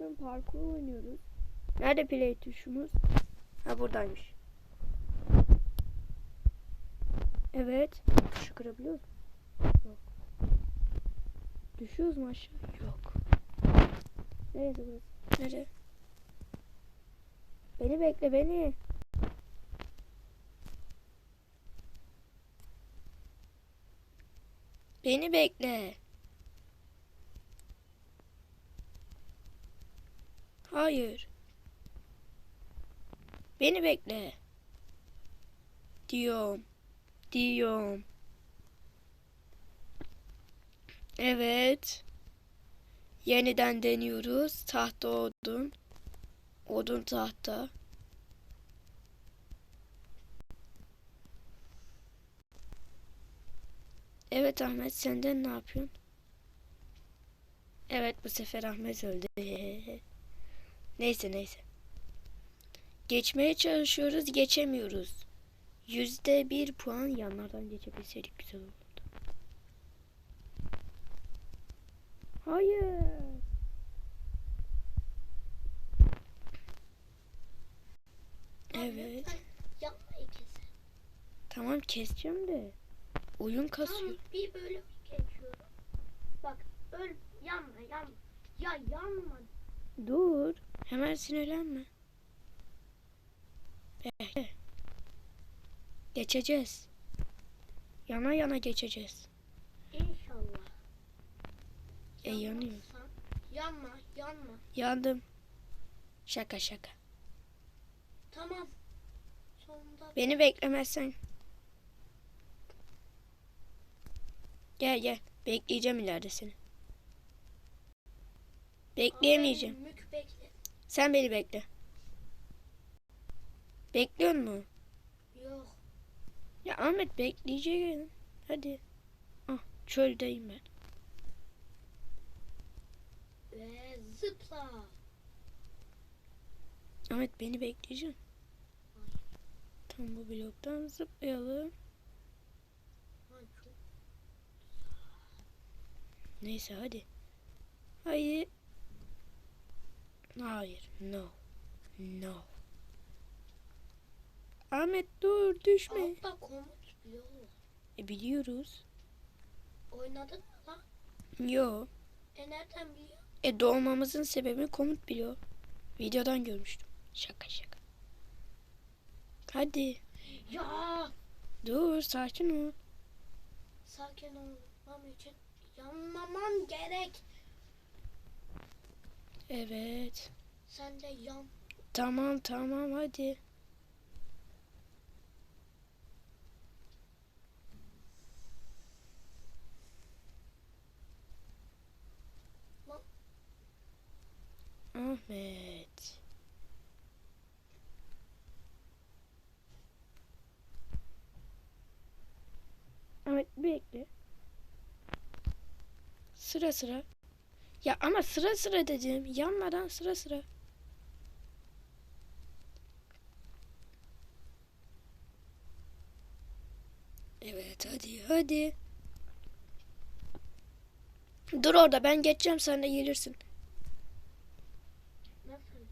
Bugün parkur oynuyoruz. Nerede play tuşumuz? Ha buradaymış. Evet. Tuşu kırabiliyor? Yok. Düşüyoruz mu aşağı? Yok. Neresi burası? Nere? Beni bekle beni. Beni bekle. Hayır. Beni bekle. Diyorum. Diyorum. Evet. Yeniden deniyoruz. Tahta odun. Odun tahta. Evet Ahmet senden ne yapıyorsun? Evet bu sefer Ahmet öldü. neyse neyse. Geçmeye çalışıyoruz geçemiyoruz. Yüzde bir puan yanlardan geçebilseydik güzel olurdu. Hayır. Evet. Tamam keseceğim de. Oyun kasıyor. Tamam bir bölüm geçiyorum. Bak öl yanma yanma. Ya yanma. Dur. Hemen sinirlenme. Bekle. Geçeceğiz. Yana yana geçeceğiz. İnşallah. E, yanıyor. Yanma yanma. Yandım. Şaka şaka. Tamam. Sonunda Beni beklemezsen. Gel gel. Bekleyeceğim ileride seni. Bekleyemeyeceğim. Ama Mük bekle. Sen beni bekle. Bekliyor mu? Yok. Ya Ahmet bekleyeceğim. Hadi. Ah çöldeyim ben. Ve zıpla. Ahmet beni bekleyeceksin. Tam bu bloktan zıplayalım. Neyse hadi. Hayır. Hayır. No. No. Ahmet dur düşme. Altta komut var. E biliyoruz. Oynadın mı lan? Yo. E nereden biliyor? E doğmamızın sebebi komut biliyor. Videodan görmüştüm. Şaka şaka. Hadi. Ya Dur sakin ol. sakin olmam için yanmamam gerek. Evet. Sen de yan. Tamam tamam hadi. Lan. Ahmet. Ahmet bekle. Sıra sıra. Ya ama sıra sıra dedim. Yanmadan sıra sıra. Evet hadi hadi. Dur orada ben geçeceğim sen de gelirsin. Nasıl?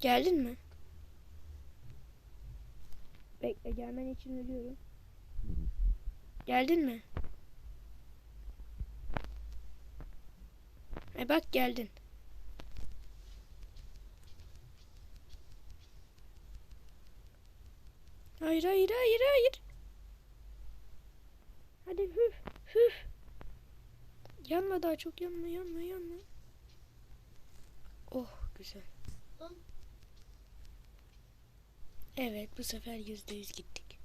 Geldin mi? Bekle gelmen için ölüyorum. Geldin mi? E bak geldin. Hayır hayır hayır hayır. Hadi hüf hüf. Yanma daha çok yanma yanma yanma. Oh güzel. Evet bu sefer yüzde yüz gittik.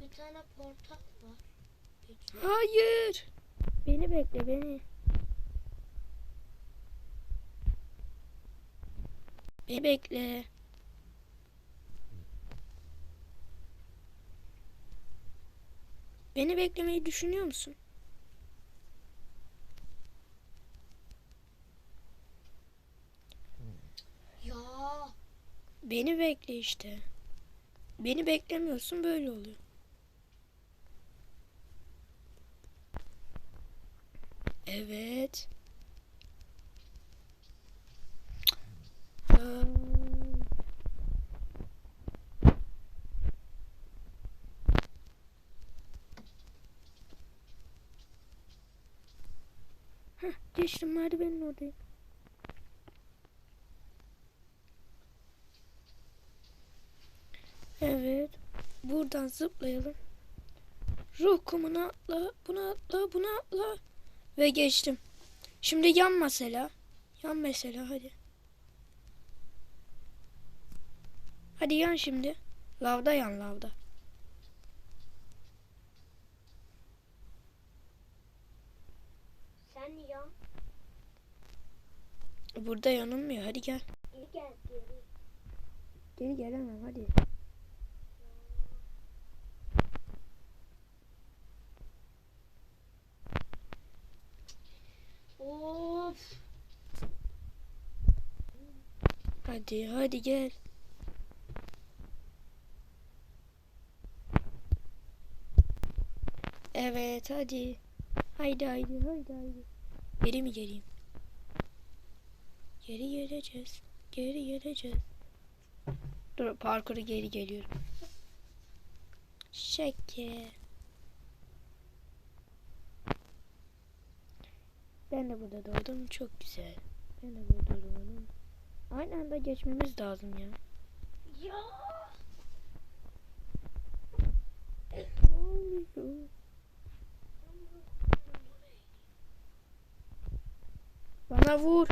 Bir tane portal var. Hayır. Beni bekle beni. Beni bekle. Beni beklemeyi düşünüyor musun? Ya Beni bekle işte. Beni beklemiyorsun böyle oluyor. Evet. Heh, geçtim merdivenin oradayım. Evet. Buradan zıplayalım. Ruh kumuna atla, buna atla, buna atla. Ve geçtim. Şimdi yan mesela. Yan mesela hadi. Hadi yan şimdi. Lavda yan lavda. Sen yan. Burada yanılmıyor. Hadi gel. Geri gel geri. Geri gelemem hadi. Of. Hadi hadi gel. Evet hadi. Haydi haydi haydi haydi. Geri mi geleyim? Geri geleceğiz. Geri geleceğiz. Dur parkuru geri geliyorum. Şeker. Ben de burada doğdum. Çok güzel. Ben de burada doğdum. Aynı anda geçmemiz lazım ya. Ya. Bana vur.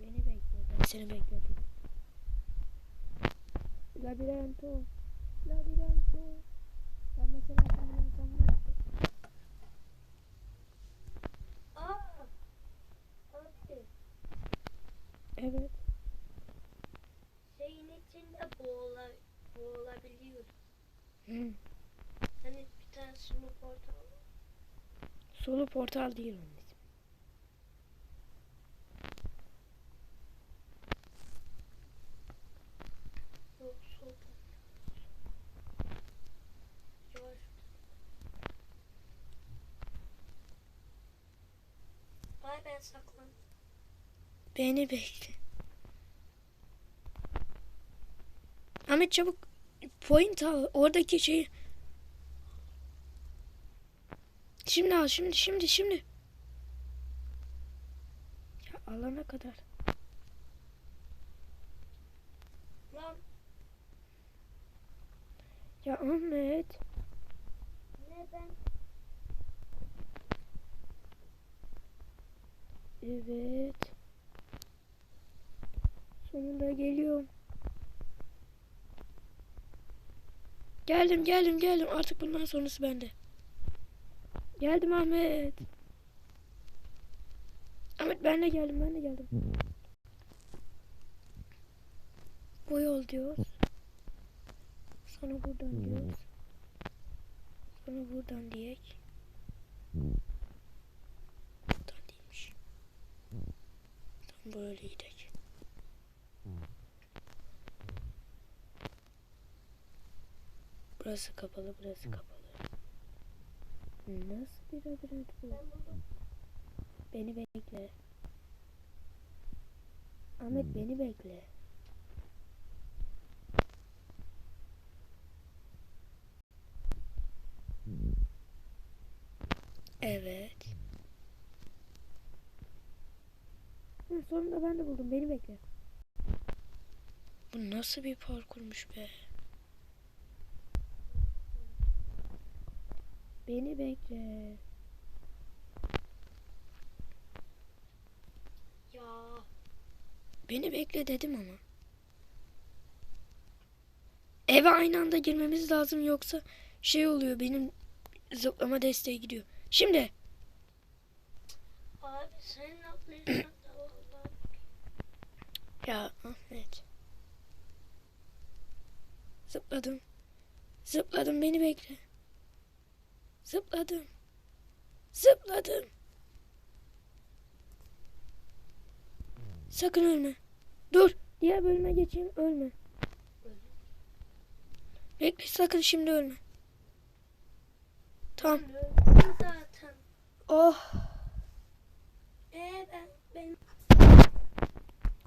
Beni bekle. Ben seni bekledim. Labirento. Labirento. Ben mesela Aa. Abi. Evet. Şeyin içinde boğula, boğulabiliyor. Hı. Hani bir tane sunu portal. Solu portal değil onun Ay ben saklan. Beni bekle. Ahmet çabuk point al. Oradaki şeyi. Şimdi al şimdi şimdi şimdi. Ya alana kadar. Lan Ya Ahmet. ne ben? Evet. Sonunda geliyorum. Geldim geldim geldim. Artık bundan sonrası bende. Geldim Ahmet. Ahmet ben de geldim ben de geldim. Bu yol diyoruz. Sonra buradan diyoruz. Sonra buradan diyek. Buradan değilmiş. Tam böyle gidelim. Burası kapalı, burası kapalı. Nasıl bir labirent bu? Beni bekle. Ahmet beni bekle. Evet. Hı, sonunda ben de buldum. Beni bekle. Bu nasıl bir parkurmuş be? Beni bekle. Ya. Beni bekle dedim ama. Eve aynı anda girmemiz lazım yoksa şey oluyor benim zıplama desteği gidiyor. Şimdi Abi senin atlayacağın da vallahi. Ya Ahmet. Zıpladım. Zıpladım beni bekle. Zıpladım. Zıpladım. Sakın ölme. Dur. Diğer bölüme geçeyim. Ölme. Bekle sakın şimdi ölme. Tamam. Zaten. Oh. Ee ben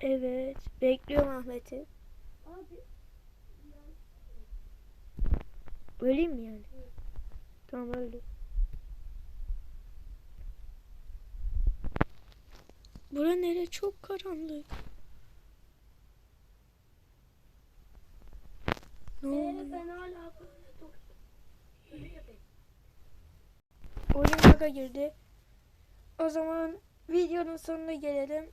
Evet. Bekliyorum Ahmet'i. abi Öleyim mi yani? Tamam öldü. Bura nere? Çok karanlık. Ne ee, oluyor? ben hala. Oyun bug'a girdi. O zaman videonun sonuna gelelim.